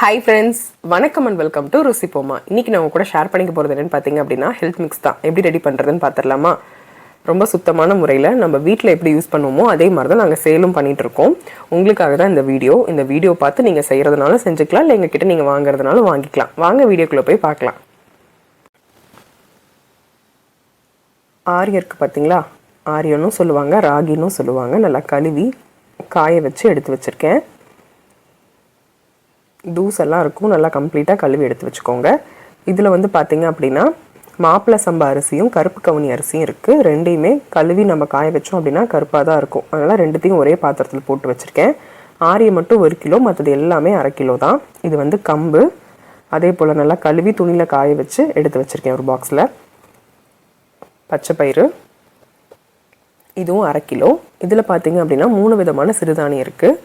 Hi friends வணக்கம் and welcome to ருசி போமா. இன்னைக்கு நான் கூட ஷேர் பண்ணிக்க போகிறது என்னென்னு பார்த்தீங்க அப்படின்னா ஹெல்த் மிக்ஸ் தான். எப்படி ரெடி பண்ணுறதுன்னு பார்த்துடலாமா ரொம்ப சுத்தமான முறையில் நம்ம வீட்டில் எப்படி யூஸ் பண்ணுவோமோ அதே மாதிரி தான் நாங்கள் சேலும் பண்ணிகிட்ருக்கோம் இருக்கோம். உங்களுக்காக தான் இந்த வீடியோ இந்த வீடியோ பார்த்து நீங்கள் செய்கிறதுனாலும் செஞ்சுக்கலாம் இல்லை எங்ககிட்ட நீங்கள் வாங்குறதுனாலும் வாங்கிக்கலாம். வாங்க வீடியோக்குள்ளே போய் பார்க்கலாம். ஆரியருக்கு பார்த்தீங்களா ஆரியனும் சொல்லுவாங்க ராகினும் சொல்லுவாங்க. நல்லா கழுவி காய வச்சு எடுத்து வச்சுருக்கேன். தூஸ் எல்லாம் இருக்கும். நல்லா கம்ப்ளீட்டாக கழுவி எடுத்து வச்சுக்கோங்க. இதில் வந்து பார்த்தீங்க அப்படின்னா மாப்பிள்ளை சம்பா அரிசியும் கருப்பு கவுனி அரிசியும் இருக்குது ரெண்டையுமே கழுவி நம்ம காய வச்சோம் அப்படின்னா கருப்பாக தான் இருக்கும். அதனால் ரெண்டுத்தையும் ஒரே பாத்திரத்தில் போட்டு வச்சுருக்கேன். ஆரியை மட்டும் ஒரு கிலோ மற்றது எல்லாமே அரை கிலோ தான். இது வந்து கம்பு. அதே போல் நல்லா கழுவி துணியில் காய வச்சு எடுத்து வச்சுருக்கேன் ஒரு பாக்ஸில். பச்சை பயிறு. இதுவும் அரை கிலோ. இதில் பார்த்தீங்க அப்படின்னா மூணு விதமான சிறுதானியம் இருக்குது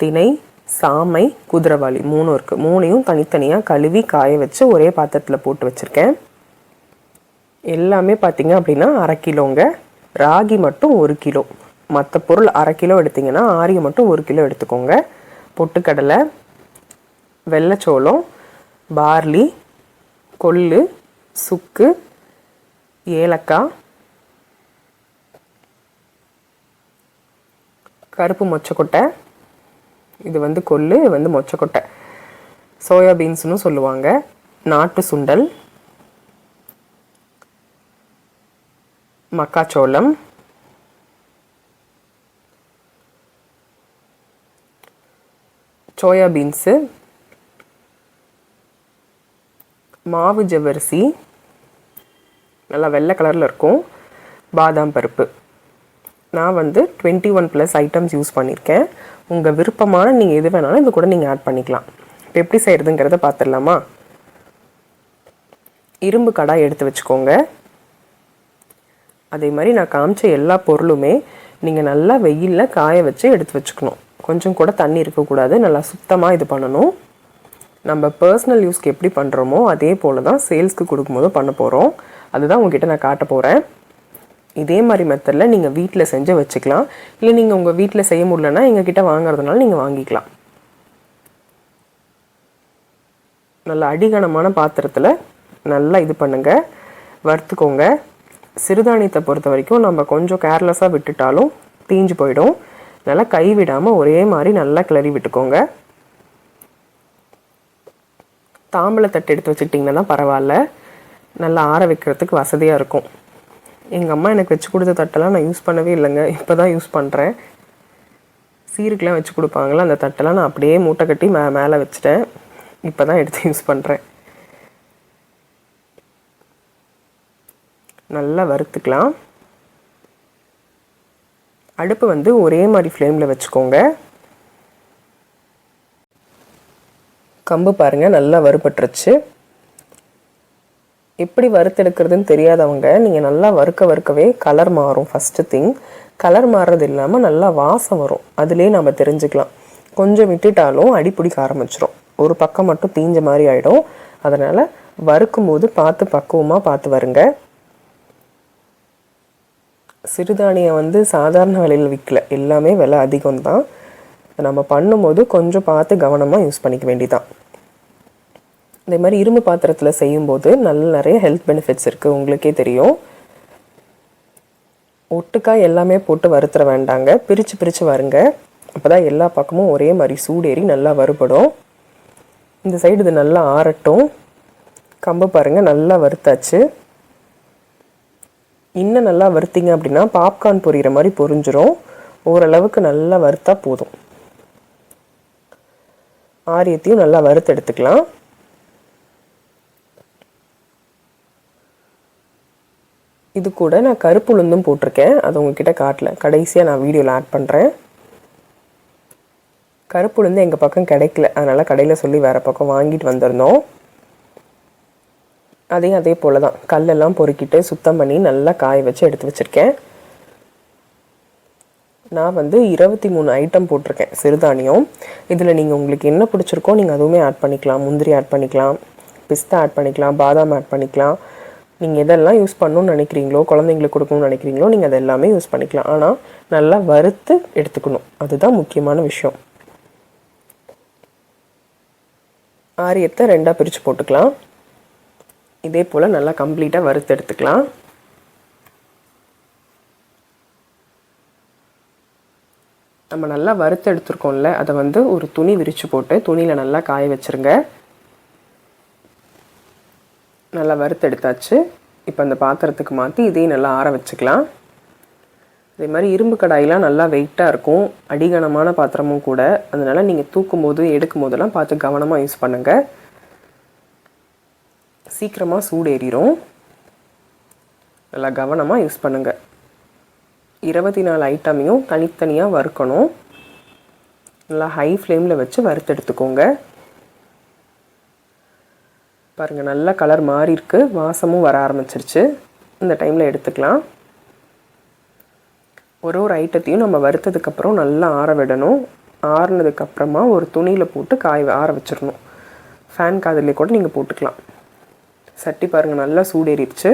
தினை சாமை குதிரவாளி மூணும் இருக்குது மூணையும் தனித்தனியாக கழுவி காய வச்சு ஒரே பாத்திரத்தில் போட்டு வச்சுருக்கேன். எல்லாமே பார்த்தீங்க அப்படின்னா அரை கிலோங்க. ராகி மட்டும் ஒரு கிலோ. மற்ற பொருள் அரை கிலோ எடுத்திங்கன்னா ஆரியை மட்டும் ஒரு கிலோ எடுத்துக்கோங்க. பொட்டுக்கடலை வெள்ளைச்சோளம் பார்லி கொள்ளு சுக்கு ஏலக்காய் கருப்பு மொச்சக்கொட்டை இது வந்து கொள்ளு இது வந்து மொச்சக்கொட்டை. சோயா பீன்ஸ்னு சொல்லுவாங்க. நாட்டு சுண்டல். மக்காச்சோளம். Soya beans. மாவு ஜவரிசி நல்லா வெள்ளை கலரில் இருக்கும். பாதாம் பருப்பு. நான் வந்து twenty one plus items use பண்ணியிருக்கேன் உங்கள் விருப்பமான நீங்கள் எது வேணாலும் இது கூட நீங்கள் ஆட் பண்ணிக்கலாம். இப்போ எப்படி செய்கிறதுங்கிறத பார்த்துடலாமா இரும்பு கடாய் எடுத்து வச்சுக்கோங்க. அதே மாதிரி நான் காமிச்ச எல்லா பொருளுமே நீங்கள் நல்லா வெயிலில் காய வச்சு எடுத்து வச்சுக்கணும். கொஞ்சம் கூட தண்ணி இருக்கக்கூடாது. நல்லா சுத்தமாக இது பண்ணணும். நம்ம பர்சனல் யூஸ்க்கு எப்படி பண்ணுறோமோ அதே போல் தான் சேல்ஸ்க்கு கொடுக்கும்போது பண்ண போகிறோம் அதுதான் உங்ககிட்ட நான் காட்ட போகிறேன் இதே மாதிரி மெத்தடில் நீங்கள் வீட்டில் செஞ்சு வச்சுக்கலாம். இல்லை நீங்கள் உங்கள் வீட்டில் செய்ய முடியலன்னா எங்ககிட்ட வாங்குறதுனால நீங்கள் வாங்கிக்கலாம். நல்ல அடிகனமான பாத்திரத்தில் நல்லா இது பண்ணுங்கள் வறுத்துக்கோங்க. சிறுதானியத்தை பொறுத்த வரைக்கும் நம்ம கொஞ்சம் கேர்லெஸ்ஸாக விட்டுட்டாலும் தீஞ்சு போயிடும். நல்லா கை விடாமல் ஒரே மாதிரி நல்லா கிளறி விட்டுக்கோங்க. தாம்பளை தட்டு எடுத்து வச்சுக்கிட்டிங்கன்னா தான் பரவாயில்ல. நல்லா ஆற வைக்கிறதுக்கு வசதியாக இருக்கும். எங்கள் அம்மா எனக்கு வச்சு கொடுத்த தட்டெல்லாம் நான் யூஸ் பண்ணவே இல்லைங்க. இப்போ தான் யூஸ் பண்ணுறேன் சீருக்கெலாம் வச்சு கொடுப்பாங்களா அந்த தட்டெல்லாம் நான் அப்படியே மூட்டை கட்டி மே மேலே வச்சுட்டேன். இப்போ தான் எடுத்து யூஸ் பண்ணுறேன் நல்லா வறுத்துக்கலாம். அடுப்பு வந்து ஒரே மாதிரி ஃப்ளேமில் வச்சுக்கோங்க. கம்பு பாருங்கள் நல்லா வறுபட்டுருச்சு. எப்படி வறுத்தெடுக்கிறதுன்னு தெரியாதவங்க நீங்கள் நல்லா வறுக்க வறுக்கவே கலர் மாறும் ஃபஸ்ட்டு திங் கலர் மாறுறது இல்லாமல் நல்லா வாசம் வரும். அதுலேயே நம்ம தெரிஞ்சுக்கலாம். கொஞ்சம் விட்டுட்டாலும் அடி பிடிக்க ஆரம்பிச்சிரும். ஒரு பக்கம் மட்டும் தீஞ்ச மாதிரி ஆகிடும் அதனால் வறுக்கும்போது பார்த்து பக்குவமாக பார்த்து வருங்க. சிறுதானியம் வந்து சாதாரண விலையில் விற்கல எல்லாமே விலை அதிகம்தான். நம்ம பண்ணும்போது கொஞ்சம் பார்த்து கவனமாக யூஸ் பண்ணிக்க வேண்டிதான் இதே மாதிரி இரும்பு பாத்திரத்தில் செய்யும்போது நல்ல நிறைய ஹெல்த் பெனிஃபிட்ஸ் இருக்குது உங்களுக்கே தெரியும். ஒட்டுக்காய் எல்லாமே போட்டு வறுத்துற வேண்டாங்க. பிரித்து பிரித்து வருங்க. அப்போ தான் எல்லா பக்கமும் ஒரே மாதிரி சூடேறி நல்லா வறுபடும். இந்த சைடு இது நல்லா ஆறட்டும். கம்பு பாருங்கள் நல்லா வறுத்தாச்சு. இன்னும் நல்லா வறுத்திங்க அப்படின்னா பாப்கார்ன் பொரியிற மாதிரி பொரிஞ்சிரும். ஓரளவுக்கு நல்லா வறுத்தா போதும். ஆரியத்தையும் நல்லா வறுத்து எடுத்துக்கலாம். இது கூட நான் கருப்பு உளுந்தும் போட்டிருக்கேன். அது உங்ககிட்ட காட்டல. கடைசியாக நான் வீடியோவில் ஆட் பண்ணுறேன் கருப்பு உளுந்து எங்கள் பக்கம் கிடைக்கல. அதனால் கடையில் சொல்லி வேறு பக்கம் வாங்கிட்டு வந்திருந்தோம். அதையும் அதே போல் தான் கல்லெல்லாம் பொறுக்கிட்டு சுத்தம் பண்ணி நல்லா காய வச்சு எடுத்து வச்சுருக்கேன். நான் வந்து இருபத்தி மூணு ஐட்டம் போட்டிருக்கேன். சிறுதானியம். இதில் நீங்கள் உங்களுக்கு என்ன பிடிச்சிருக்கோ நீங்கள் அதுவுமே ஆட் பண்ணிக்கலாம். முந்திரி ஆட் பண்ணிக்கலாம். பிஸ்தா ஆட் பண்ணிக்கலாம். பாதாம் ஆட் பண்ணிக்கலாம். நீங்கள் எதெல்லாம் யூஸ் பண்ணணும்னு நினைக்கிறீங்களோ குழந்தைங்களுக்கு கொடுக்கணும்னு நினைக்கிறீங்களோ நீங்கள் அதை எல்லாமே யூஸ் பண்ணிக்கலாம். ஆனால் நல்லா வறுத்து எடுத்துக்கணும். அதுதான் முக்கியமான விஷயம். ஆரியத்தை ரெண்டாக பிரித்து போட்டுக்கலாம். இதே போல் நல்லா கம்ப்ளீட்டாக வறுத்து எடுத்துக்கலாம். நம்ம நல்லா வறுத்து எடுத்துருக்கோம்ல அதை வந்து ஒரு துணி விரித்து போட்டு துணியில் நல்லா காய வச்சுருங்க. நல்லா வறுத்து எடுத்தாச்சு இப்போ அந்த பாத்திரத்துக்கு மாற்றி இதையும் நல்லா ஆற வச்சுக்கலாம். அதே மாதிரி இரும்பு கடாயெலாம் நல்லா வெயிட்டாக இருக்கும். அடிகனமான பாத்திரமும் கூட. அதனால் நீங்கள் தூக்கும் போது எடுக்கும் போதெல்லாம் பார்த்து கவனமாக யூஸ் பண்ணுங்கள் சீக்கிரமாக சூடு ஏறிடும் நல்லா கவனமாக யூஸ் பண்ணுங்கள் இருபத்தி நாலு ஐட்டமையும் தனித்தனியாக வறுக்கணும். நல்லா ஹை ஃப்ளேமில் வச்சு வறுத்தெடுத்துக்கோங்க. பாருங்கள் நல்ல கலர் மாறி இருக்கு. வாசமும் வர ஆரம்பிச்சிருச்சு. இந்த டைமில் எடுத்துக்கலாம். ஒரு ஒரு ஐட்டத்தையும் நம்ம வறுத்ததுக்கப்புறம் நல்லா ஆற விடணும். ஆறுனதுக்கப்புறமா ஒரு துணியில் போட்டு காய் ஆற வச்சிடணும். ஃபேன் காதலே கூட நீங்கள் போட்டுக்கலாம். சட்டி பாருங்கள் நல்லா சூடேறிடுச்சு.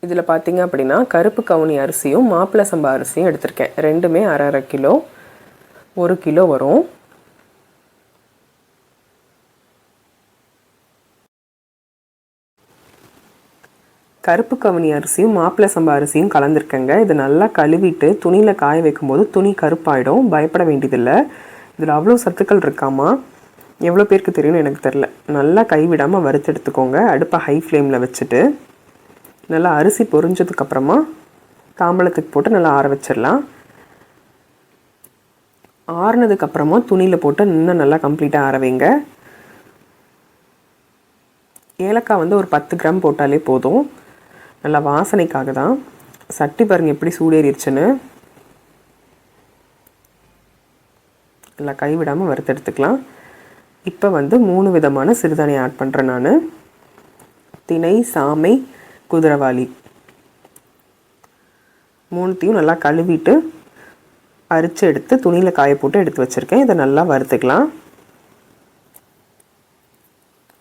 இதில் பார்த்தீங்க அப்படின்னா கருப்பு கவுனி அரிசியும் மாப்பிள்ளை சம்பா அரிசியும் எடுத்திருக்கேன். ரெண்டுமே அரை அரை கிலோ. ஒரு கிலோ வரும். கருப்பு கவனி அரிசியும் மாப்பிள்ளை சம்பா அரிசியும் கலந்துருக்கேங்க. இது நல்லா கழுவிட்டு துணியில் காய வைக்கும்போது துணி கருப்பாயிடும். பயப்பட வேண்டியதில்லை. இதில் அவ்வளோ சத்துக்கள் இருக்காமா எவ்வளோ பேருக்கு தெரியும்னு எனக்கு தெரில நல்லா கைவிடாமல் வறுத்து எடுத்துக்கோங்க. அடுப்பை ஹை ஃப்ளேமில் வச்சுட்டு நல்லா அரிசி பொரிஞ்சதுக்கப்புறமா தாம்பழத்துக்கு போட்டு நல்லா ஆற வச்சிடலாம். ஆறுனதுக்கப்புறமா துணியில் போட்டு இன்னும் நல்லா கம்ப்ளீட்டாக ஆறவைங்க ஏலக்காய் வந்து ஒரு பத்து கிராம் போட்டாலே போதும். நல்லா வாசனைக்காக தான் சட்டி பாருங்கள் எப்படி சூடேறிடுச்சுன்னு நல்லா கைவிடாமல் வறுத்தெடுத்துக்கலாம் இப்போ வந்து மூணு விதமான சிறுதானியம் ஆட் பண்ணுறேன் நான். திணை சாமை குதிரவாளி மூணுத்தையும் நல்லா கழுவிட்டு அரிச்சு எடுத்து துணியில் காய போட்டு எடுத்து வச்சுருக்கேன். இதை நல்லா வறுத்துக்கலாம்.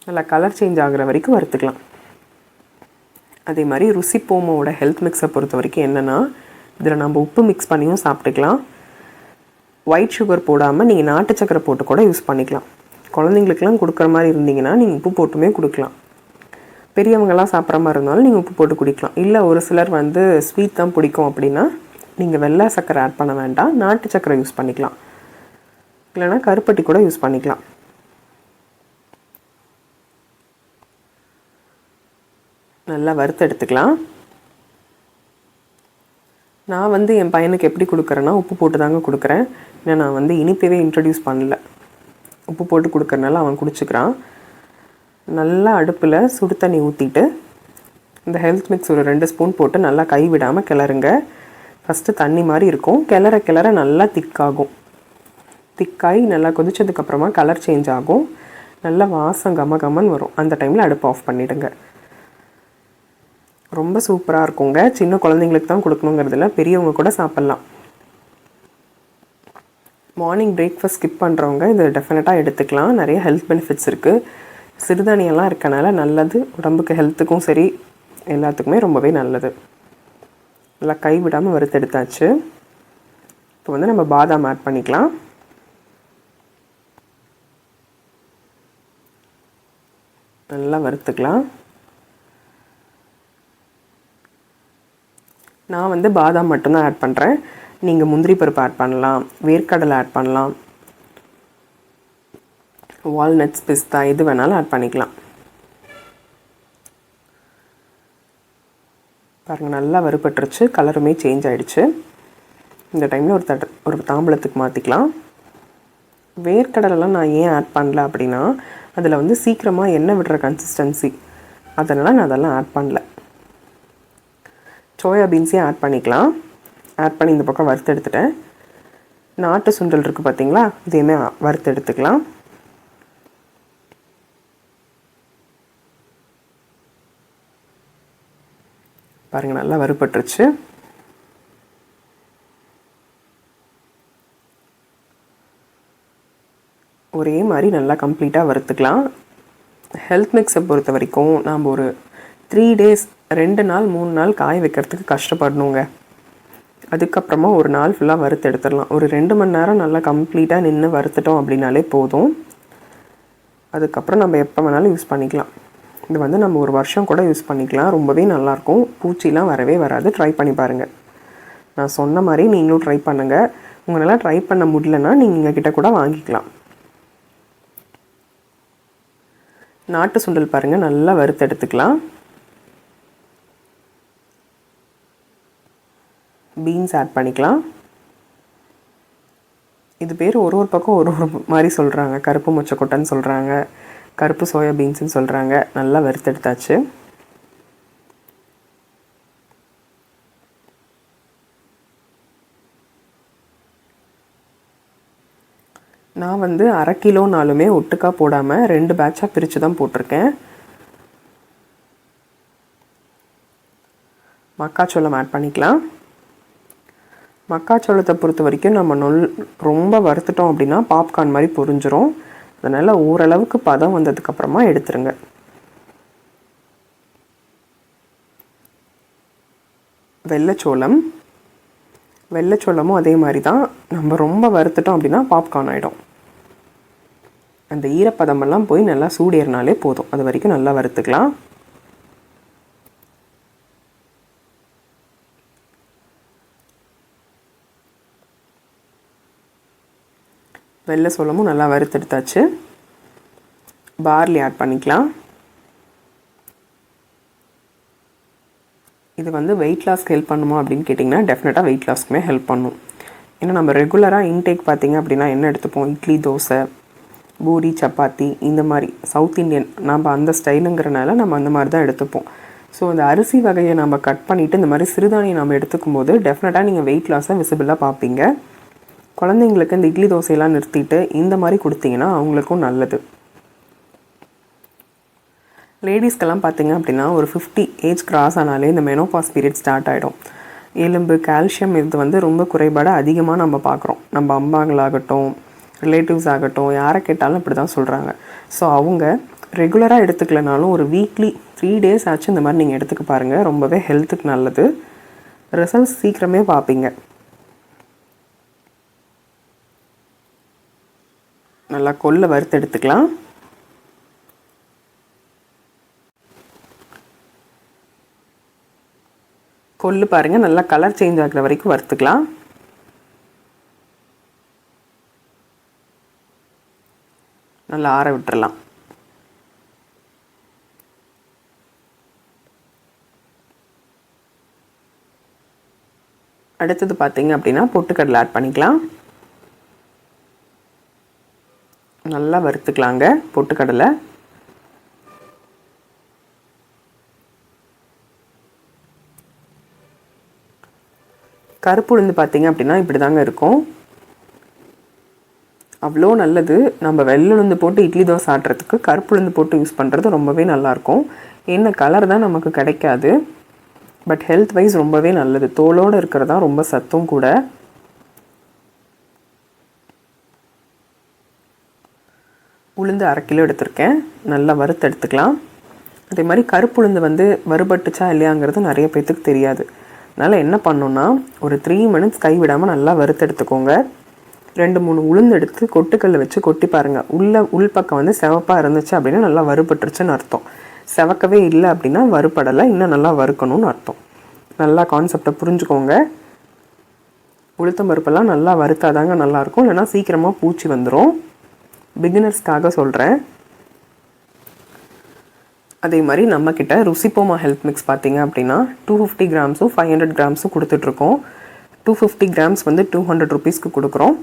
நல்லா கலர் சேஞ்ச் ஆகிற வரைக்கும் வறுத்துக்கலாம். அதே மாதிரி ருசி போமோட ஹெல்த் மிக்ஸை பொறுத்த வரைக்கும் என்னென்னா இதில் நம்ம உப்பு மிக்ஸ் பண்ணியும் சாப்பிட்டுக்கலாம். ஒயிட் சுகர் போடாமல் நீங்கள் நாட்டு சக்கரை போட்டு கூட யூஸ் பண்ணிக்கலாம். குழந்தைங்களுக்கெல்லாம் கொடுக்குற மாதிரி இருந்தீங்கன்னா நீங்கள் உப்பு போட்டுமே கொடுக்கலாம். பெரியவங்கெல்லாம் சாப்பிட்ற மாதிரி இருந்தாலும் நீங்கள் உப்பு போட்டு குடிக்கலாம். இல்லை ஒரு சிலர் வந்து ஸ்வீட் தான் பிடிக்கும் அப்படின்னா நீங்கள் வெள்ளை சக்கரை ஆட் பண்ண வேண்டாம். நாட்டு சக்கரை யூஸ் பண்ணிக்கலாம். இல்லைனா கருப்பட்டி கூட யூஸ் பண்ணிக்கலாம். நல்லா வறுத்து எடுத்துக்கலாம் நான் வந்து என் பையனுக்கு எப்படி கொடுக்குறேன்னா உப்பு போட்டு தாங்க கொடுக்குறேன். ஏன்னா நான் வந்து இனிப்பவே இன்ட்ரடியூஸ் பண்ணல. உப்பு போட்டு கொடுக்குறனால அவன் குடிச்சுக்கிறான். நல்லா அடுப்பில் சுடு தண்ணி ஊற்றிட்டு இந்த ஹெல்த் மிக்ஸ் ஒரு ரெண்டு ஸ்பூன் போட்டு நல்லா கை விடாமல் கிளறுங்க. ஃபஸ்ட்டு தண்ணி மாதிரி இருக்கும். கிளற கிளற நல்லா திக்காகும். திக்காகி நல்லா கொதிச்சதுக்கப்புறமா கலர் சேஞ்ச் ஆகும். நல்லா வாசம் கம கமன் வரும். அந்த டைமில் அடுப்பு ஆஃப் பண்ணிவிடுங்க ரொம்ப சூப்பராக இருக்குங்க. சின்ன குழந்தைங்களுக்கு தான் கொடுக்கணுங்கிறதுல பெரியவங்க கூட சாப்பிட்லாம். மார்னிங் பிரேக்ஃபாஸ்ட் ஸ்கிப் பண்ணுறவங்க இது டெஃபினட்டாக எடுத்துக்கலாம். நிறைய ஹெல்த் பெனிஃபிட்ஸ் இருக்குது சிறுதானியெல்லாம் இருக்கனால நல்லது. உடம்புக்கு ஹெல்த்துக்கும் சரி எல்லாத்துக்குமே ரொம்பவே நல்லது. நல்லா கைவிடாமல் வறுத்தெடுத்தாச்சு. இப்போ வந்து நம்ம பாதாம் ஆட் பண்ணிக்கலாம். நல்லா வறுத்துக்கலாம். நான் வந்து பாதாம் மட்டும்தான் ஆட் பண்ணுறேன் நீங்கள் முந்திரி பருப்பு ஆட் பண்ணலாம். வேர்க்கடலை ஆட் பண்ணலாம். வால்நட்ஸ் பிஸ்தா எது வேணாலும் ஆட் பண்ணிக்கலாம். பாருங்கள் நல்லா வறுபட்டுருச்சு. கலருமே சேஞ்ச் ஆகிடுச்சு இந்த டைமில் ஒரு தட் ஒரு தாம்பளத்துக்கு மாற்றிக்கலாம் வேர்க்கடலைலாம் நான் ஏன் ஆட் பண்ணல அப்படின்னா அதில் வந்து சீக்கிரமாக எண்ணெய் விடுற கன்சிஸ்டன்சி அதனால் நான் அதெல்லாம் ஆட் பண்ணல. சோயா பீன்ஸையும் ஆட் பண்ணிக்கலாம். ஆட் பண்ணி இந்த பக்கம் வறுத்து எடுத்துட்டேன். நாட்டு சுண்டல் இருக்குது பார்த்தீங்களா இதையுமே வறுத்து எடுத்துக்கலாம். பாருங்கள் நல்லா வறுபட்டுருச்சு. ஒரே மாதிரி நல்லா கம்ப்ளீட்டாக வறுத்துக்கலாம். ஹெல்த் மிக்ஸை பொறுத்த வரைக்கும் நாம் ஒரு த்ரீ டேஸ் ரெண்டு நாள் மூணு நாள் காய வைக்கிறதுக்கு கஷ்டப்படணுங்க. அதுக்கப்புறமா ஒரு நாள் ஃபுல்லாக வறுத்து எடுத்துடலாம் ஒரு ரெண்டு மணி நேரம் நல்லா கம்ப்ளீட்டாக நின்று வறுத்துட்டோம் அப்படின்னாலே போதும். அதுக்கப்புறம் நம்ம எப்போ வேணாலும் யூஸ் பண்ணிக்கலாம். இது வந்து நம்ம ஒரு வருஷம் கூட யூஸ் பண்ணிக்கலாம். ரொம்பவே நல்லாயிருக்கும். பூச்சிலாம் வரவே வராது. ட்ரை பண்ணி பாருங்கள் நான் சொன்ன மாதிரி நீங்களும் ட்ரை பண்ணுங்கள் உங்களால் ட்ரை பண்ண முடியலன்னா நீங்கள் எங்கள் கிட்ட கூட வாங்கிக்கலாம். நாட்டு சுண்டல் பாருங்கள் நல்லா வறுத்து எடுத்துக்கலாம் பீன்ஸ் ஆட் பண்ணிக்கலாம். இது பேர் ஒரு ஒரு பக்கம் ஒரு ஒரு மாதிரி சொல்கிறாங்க கருப்பு மொச்சக்கொட்டைன்னு சொல்கிறாங்க கருப்பு சோயா பீன்ஸ்னு சொல்கிறாங்க நல்லா வறுத்தெடுத்தாச்சு. நான் வந்து அரை கிலோனாலுமே ஒட்டுக்கா போடாமல் ரெண்டு பேட்சாக பிரித்து தான் போட்டிருக்கேன். மக்காச்சோளம் ஆட் பண்ணிக்கலாம். மக்காச்சோளத்தை பொறுத்த வரைக்கும் நம்ம நொல் ரொம்ப வறுத்துட்டோம் அப்படின்னா பாப்கார்ன் மாதிரி பொரிஞ்சிரும். அதனால் ஓரளவுக்கு பதம் வந்ததுக்கப்புறமா எடுத்துருங்க. வெள்ளைச்சோளம். வெள்ளைச்சோளமும் அதே மாதிரி தான். நம்ம ரொம்ப வறுத்துட்டோம் அப்படின்னா பாப்கார்ன் ஆகிடும் அந்த ஈரப்பதமெல்லாம் போய் நல்லா சூடேறினாலே போதும். அது வரைக்கும் நல்லா வறுத்துக்கலாம். வெள்ளை சோளமும் நல்லா வறுத்தெடுத்தாச்சு. பார்லி ஆட் பண்ணிக்கலாம். இது வந்து வெயிட் லாஸ்க்கு ஹெல்ப் பண்ணுமா அப்படின்னு கேட்டிங்கன்னா டெஃபினட்டாக வெயிட் லாஸ்க்குமே ஹெல்ப் பண்ணும். ஏன்னா நம்ம ரெகுலராக இன்டேக் பார்த்திங்க அப்படின்னா என்ன எடுத்துப்போம்? இட்லி தோசை பூரி சப்பாத்தி இந்த மாதிரி சவுத் இண்டியன் நம்ம அந்த ஸ்டைலுங்கிறனால நம்ம அந்த மாதிரி தான் எடுத்துப்போம். ஸோ அந்த அரிசி வகையை நம்ம கட் பண்ணிவிட்டு இந்த மாதிரி சிறுதானியம் நம்ம எடுத்துக்கும் போது டெஃபினட்டாக நீங்கள் வெயிட் லாஸை விசிபிளாக பார்ப்பீங்க. குழந்தைங்களுக்கு இந்த இட்லி தோசையெல்லாம் நிறுத்திட்டு இந்த மாதிரி கொடுத்தீங்கன்னா அவங்களுக்கும் நல்லது. லேடிஸ்க்கெல்லாம் பார்த்தீங்க அப்படின்னா ஒரு ஃபிஃப்டி ஏஜ் கிராஸ் ஆனாலே இந்த மெனோபாஸ் பீரியட் ஸ்டார்ட் ஆகிடும் எலும்பு கால்சியம் இது வந்து ரொம்ப குறைபாடு அதிகமாக நம்ம பார்க்குறோம். நம்ம அம்பாங்களாகட்டும் ரிலேட்டிவ்ஸ் ஆகட்டும் யாரை கேட்டாலும் இப்படி தான் சொல்கிறாங்க ஸோ அவங்க ரெகுலராக எடுத்துக்கலனாலும் ஒரு வீக்லி த்ரீ டேஸ் ஆச்சு இந்த மாதிரி நீங்கள் எடுத்துக்க பாருங்கள் ரொம்பவே ஹெல்த்துக்கு நல்லது. ரிசல்ட்ஸ் சீக்கிரமே பார்ப்பீங்க. நல்லா கொல்ல வறுத்து எடுத்துக்கலாம். கொல்லு பாருங்கள் நல்லா கலர் சேஞ்ச் ஆகிற வரைக்கும் வறுத்துக்கலாம். நல்லா ஆற விட்டுறலாம். அடுத்தது பார்த்தீங்க அப்படின்னா பொட்டுக்கடலை ஆட் பண்ணிக்கலாம். நல்லா வறுத்துக்கலாங்க பொட்டுக்கடலை. கருப்பு உளுந்து பார்த்தீங்க அப்படின்னா இப்படி தாங்க இருக்கும். அவ்வளோ நல்லது. நம்ம வெள்ளுளுந்து போட்டு இட்லி தோசை ஆட்டுறதுக்கு கருப்புளுந்து போட்டு யூஸ் பண்ணுறது ரொம்பவே நல்லாயிருக்கும். என்ன கலர் தான் நமக்கு கிடைக்காது. பட் ஹெல்த் வைஸ் ரொம்பவே நல்லது. தோலோடு இருக்கிறதா ரொம்ப சத்தும் கூட. உளுந்து அரை கிலோ எடுத்திருக்கேன். நல்லா வறுத்து எடுத்துக்கலாம். அதே மாதிரி கருப்பு உளுந்து வந்து வறுபட்டுச்சா இல்லையாங்கிறது நிறைய பேர்த்துக்கு தெரியாது. அதனால் என்ன பண்ணோன்னா ஒரு த்ரீ மினிட்ஸ் கைவிடாமல் நல்லா வறுத்து எடுத்துக்கோங்க. ரெண்டு மூணு உளுந்து எடுத்து கொட்டுக்கல்ல வச்சு கொட்டி பாருங்கள் உள்ள உள்பக்கம் வந்து செவப்பாக இருந்துச்சு அப்படின்னா நல்லா வறுபட்டுருச்சுன்னு அர்த்தம். செவக்கவே இல்லை அப்படின்னா வறுபடலை இன்னும் நல்லா வறுக்கணும்னு அர்த்தம். நல்லா கான்செப்டை புரிஞ்சுக்கோங்க. உளுத்தம் பருப்பெல்லாம் நல்லா வறுத்தாதாங்க நல்லாயிருக்கும். இல்லைனா சீக்கிரமாக பூச்சி வந்துடும் பிகினர்ஸ்க்காக சொல்கிறேன் அதே மாதிரி நம்மக்கிட்ட ருசிப்போமா ஹெல்த் மிக்ஸ் பார்த்தீங்க அப்படின்னா டூ ஃபிஃப்டி கிராம்ஸும் ஃபைவ் ஹண்ட்ரட் கிராம்ஸும் கொடுத்துட்ருக்கோம். டூ ஃபிஃப்டி கிராம்ஸ் வந்து டூ ஹண்ட்ரட் ருபீஸ்க்கு கொடுக்குறோம்.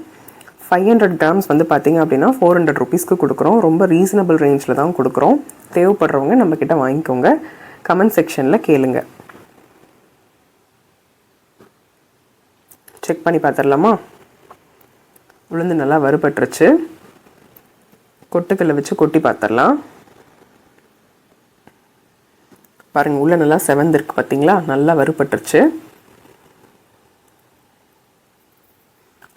ஃபைவ் ஹண்ட்ரட் கிராம்ஸ் வந்து பார்த்திங்க அப்படின்னா ஃபோர் ஹண்ட்ரட் ருபீஸ்க்கு கொடுக்குறோம். ரொம்ப ரீசனபிள் ரேஞ்சில் தான் கொடுக்குறோம். தேவைப்படுறவங்க நம்மக்கிட்ட வாங்கிக்கோங்க. கமெண்ட் செக்ஷனில் கேளுங்க. செக் பண்ணி பார்த்துடலாமா? உளுந்து நல்லா வறுபட்டுருச்சு. கொட்டுக்கல்ல வச்சு கொட்டி பார்த்துடலாம் பாருங்கள் உள்ளே நல்லா செவந்திருக்கு பார்த்தீங்களா நல்லா வறுபட்டுருச்சு.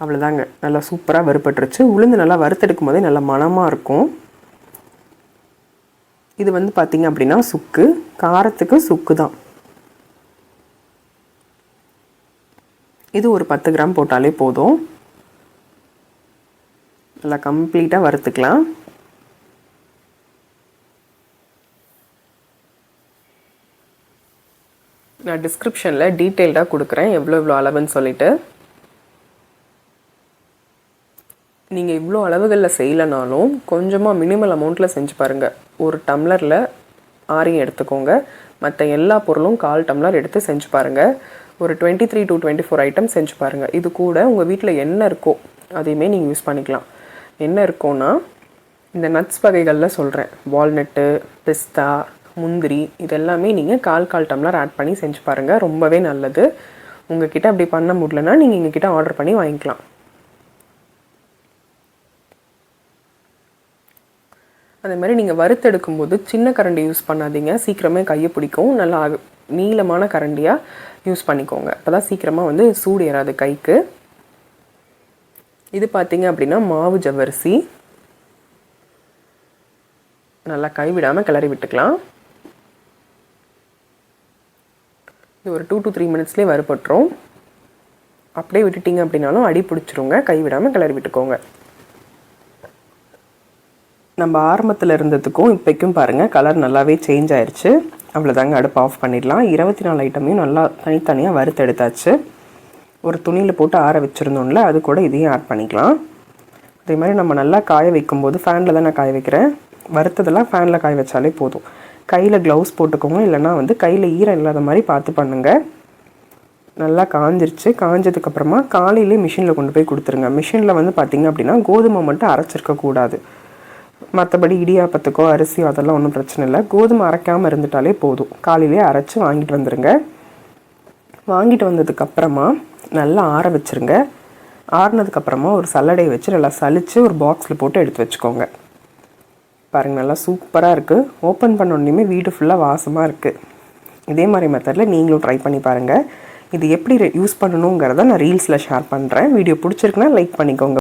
அவ்வளோதாங்க நல்லா சூப்பராக வறுபட்டுருச்சு. உளுந்து நல்லா வறுத்தெடுக்கும் போதே நல்லா மனமாக இருக்கும். இது வந்து பார்த்திங்க அப்படின்னா சுக்கு. காரத்துக்கு சுக்கு தான். இது ஒரு பத்து கிராம் போட்டாலே போதும். நல்லா கம்ப்ளீட்டாக வறுத்துக்கலாம். நான் டிஸ்கிரிப்ஷனில் டீட்டெயில்டாக கொடுக்குறேன் எவ்வளோ எவ்வளோ அளவுன்னு சொல்லிவிட்டு நீங்கள் இவ்வளோ அளவுகளில் செய்யலைனாலும் கொஞ்சமாக மினிமம் அமௌண்ட்டில் செஞ்சு பாருங்கள் ஒரு டம்ளரில் ஆரியம் எடுத்துக்கோங்க. மற்ற எல்லா பொருளும் கால் டம்ளர் எடுத்து செஞ்சு பாருங்கள் ஒரு twenty three to twenty four item செஞ்சு பாருங்கள் இது கூட உங்கள் வீட்டில் என்ன இருக்கோ அதையுமே நீங்கள் யூஸ் பண்ணிக்கலாம். என்ன இருக்கோன்னா இந்த நட்ஸ் வகைகளில் சொல்கிறேன் வால்நட்டு பிஸ்தா முந்திரி இதெல்லாமே நீங்கள் கால் கால் டம்ளர் ஆட் பண்ணி செஞ்சு பாருங்கள் ரொம்பவே நல்லது. உங்ககிட்ட அப்படி பண்ண முடியலன்னா நீங்கள் எங்ககிட்ட ஆர்டர் பண்ணி வாங்கிக்கலாம். அதே மாதிரி நீங்கள் வறுத்தெடுக்கும் போது சின்ன கரண்டி யூஸ் பண்ணாதீங்க. சீக்கிரமே கையை பிடிக்கும். நல்லா நீளமான கரண்டியாக யூஸ் பண்ணிக்கோங்க. அப்போ தான் சீக்கிரமாக வந்து சூடு ஏறாது கைக்கு. இது பார்த்திங்க அப்படின்னா மாவு ஜவ்வரிசி. நல்லா கைவிடாமல் கிளறி விட்டுக்கலாம். இது ஒரு டூ டு த்ரீ மினிட்ஸ்லேயே வறுபட்டுரும். அப்படியே விட்டுட்டீங்க அப்படின்னாலும் அடி பிடிச்சிருங்க. கைவிடாமல் கிளறி விட்டுக்கோங்க. நம்ம ஆரம்பத்தில் இருந்ததுக்கும் இப்போக்கும் பாருங்கள் கலர் நல்லாவே சேஞ்ச் ஆயிடுச்சு அவ்வளோதாங்க அடுப்பு ஆஃப் பண்ணிடலாம். இருபத்தி நாலு ஐட்டமையும் நல்லா தனித்தனியாக வறுத்து எடுத்தாச்சு ஒரு துணியில் போட்டு ஆற வச்சுருந்தோம்ல அது கூட இதையும் ஆட் பண்ணிக்கலாம். அதே மாதிரி நம்ம நல்லா காய வைக்கும்போது ஃபேனில் தான் நான் காய வைக்கிறேன். வறுத்ததெல்லாம் ஃபேனில் காய வச்சாலே போதும். கையில் க்ளவுஸ் போட்டுக்கோங்க இல்லைன்னா வந்து கையில் ஈரம் இல்லாத மாதிரி பார்த்து பண்ணுங்கள் நல்லா காஞ்சிருச்சு. காஞ்சதுக்கப்புறமா காலையிலே மிஷினில் கொண்டு போய் கொடுத்துருங்க. மிஷினில் வந்து பார்த்திங்க அப்படின்னா கோதுமை மட்டும் அரைச்சிருக்கக்கூடாது மற்றபடி இடியாப்பத்துக்கோ அரிசியோ அதெல்லாம் ஒன்றும் பிரச்சனை இல்லை. கோதுமை அரைக்காமல் இருந்துட்டாலே போதும். காலையிலே அரைச்சி வாங்கிட்டு வந்துடுங்க வாங்கிட்டு வந்ததுக்கப்புறமா நல்லா ஆற வச்சுருங்க ஆறுனதுக்கப்புறமா ஒரு சல்லடையை வச்சு நல்லா சலித்து ஒரு பாக்ஸில் போட்டு எடுத்து வச்சுக்கோங்க. பாருங்கள் நல்லா சூப்பராக இருக்குது ஓப்பன் பண்ண உடனேயுமே வீடு ஃபுல்லாக வாசமாக இருக்குது இதே மாதிரி மெத்தடில் நீங்களும் ட்ரை பண்ணி பாருங்கள் இது எப்படி யூஸ் பண்ணணுங்கிறத நான் ரீல்ஸில் ஷேர் பண்ணுறேன் வீடியோ பிடிச்சிருக்குன்னா லைக் பண்ணிக்கோங்க.